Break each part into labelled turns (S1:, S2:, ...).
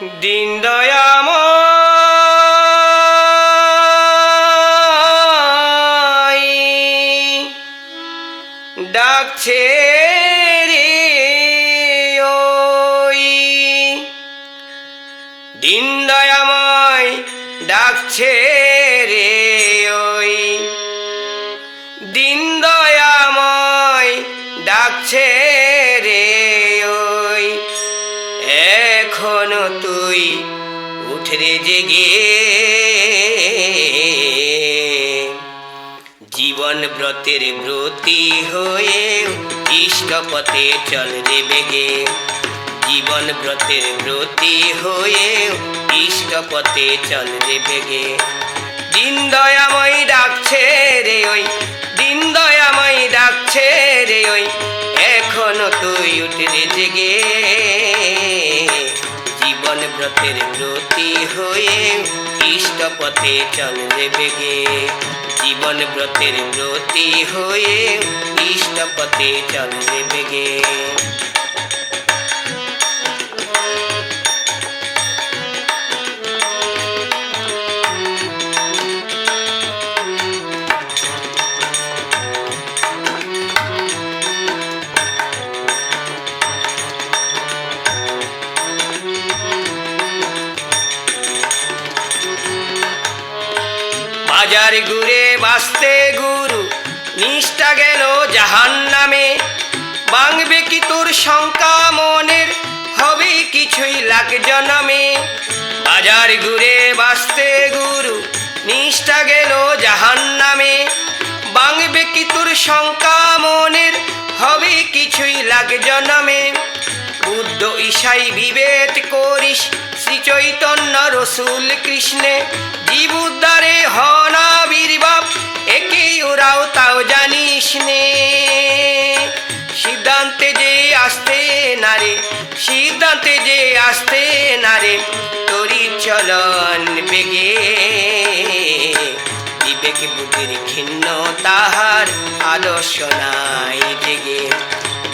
S1: দিন দয়াম ডাকছে রে দিন দয়াময় ডাকছে রে উঠরে জেগে। জীবন ব্রতের ব্রতি হয়ে ইষ্টপথে চল রে বেগে। জীবন ব্রতের ব্রতি হয়ে ইষ্টপথে চল রে বেগে। দিন দয়াময় ডাকছে রে ওই, দিন দয়াময় ডাকছে রে ওই, এখনও তুই উঠরে জেগে। ব্রতের ব্রতি হয়ে ইষ্টপথে চল রে বেগে। জীবন ব্রতের ব্রতি হয়ে ইষ্টপথে চল রে বেগে। বাজার ঘুরে বাঁচতে গুরু, নিষ্ঠা গেল জাহান নামে বাংবে কি তোর শঙ্কা মনের, হবে কিছুই লাগ জনমে। বাজার ঘুরে বাঁচতে গুরু, নিষ্ঠা গেল জাহান নামে বাংবে কি তোর শঙ্কা মনের, হবে কিছুই লাগ জনমে। বুদ্ধ ঈশাই বিভেদ করিস শ্রী চৈতন্য রসুল কৃষ্ণে। সিদ্ধান্তে যে আসতে নারে তোরি চলন বেগে। বিবেক বুদ্ধির ক্ষিন্ন তাহার আদর্শ নাই জেগে।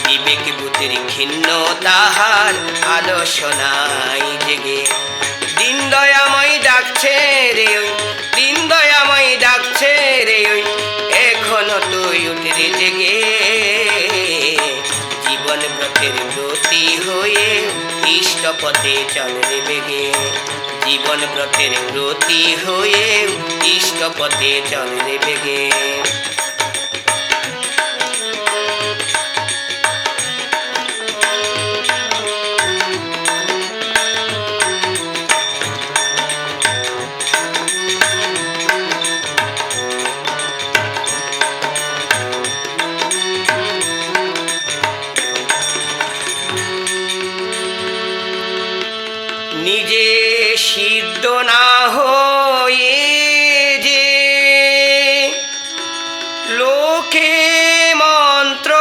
S1: বিবেক বুদ্ধির ক্ষিন্ন তাহার আদর্শ নাই জেগে। দিন দয়াময় ডাকছে রে ওই, দিন দয়াময় ডাকছে রে ওই, এখনও তুই উঠে জেগে। জীবন জ্যোতি হয়ে ইষ্টপথে চল রে বেগে। জীবন ব্রতের ব্রতি হয়ে ইষ্টপথে চল রে বেগে। মন্ত্র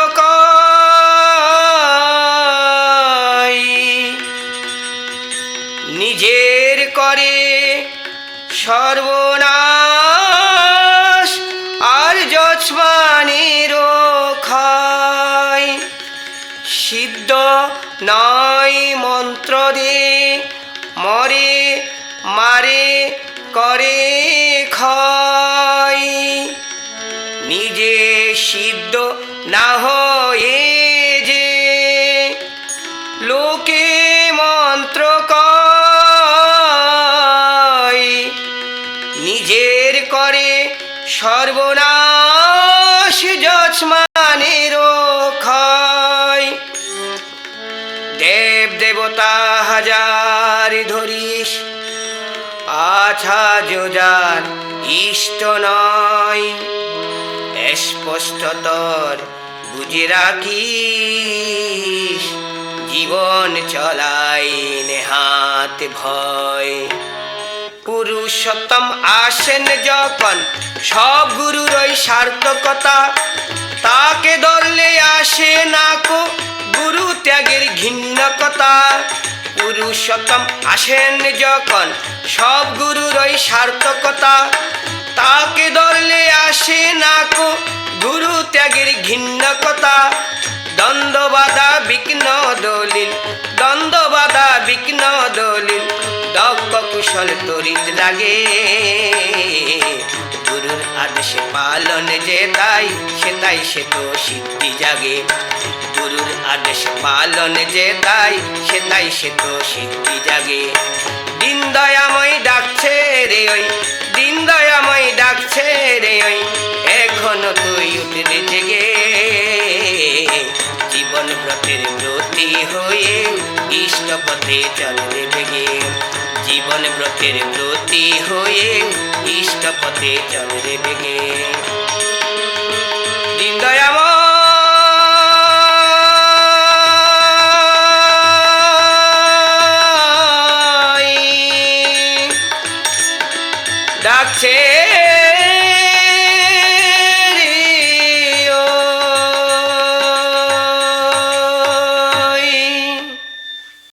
S1: নিজের করে সর্বনাশ আর সিদ্ধ নয় মন্ত্র দে মরে মারে করে ক্ষয় নিজে সিদ্ধ না হয়ে যে লোকে মন্ত্র নিজের করে সর্বনাশ যজমানের দেব দেবতা হাজার ধরিস আছা যোজার ইষ্ট নয়। স্পষ্টতর বুঝে রাখিস, জীবন চলাই নেহাত ভয়। পুরুষোত্তম আসেন যখন, সব গুরুর ওই সার্থকতা। তাকে ধরলে আসে না কো, গুরু ত্যাগের ঘিন্নকতা পুরুষোত্তম আসেন যখন, সব গুরুর ওই সার্থকতা। তাকে ধরলে আসে বিঘ্ন দলিল দলিল সকল তরিত লাগে। গুরুর আদেশ পালন যে তাই, সে তাই সে তো সিদ্ধি জাগে। গুরুর আদেশ পালন যে তাই, সে তাই সে তো সিদ্ধি জাগে। দিন দয়াময় ডাকছে রে ওই, দিন দয়াময় ডাকছে রে ওই, এখনও তুই উঠে জেগে। জীবন ব্রতের ব্রতি হয়ে ইষ্ট পথে চলবে বেগে। জীবন ব্রতের ব্রতি হয়ে ইষ্ট পথে চলবে বেগে। ডাকছে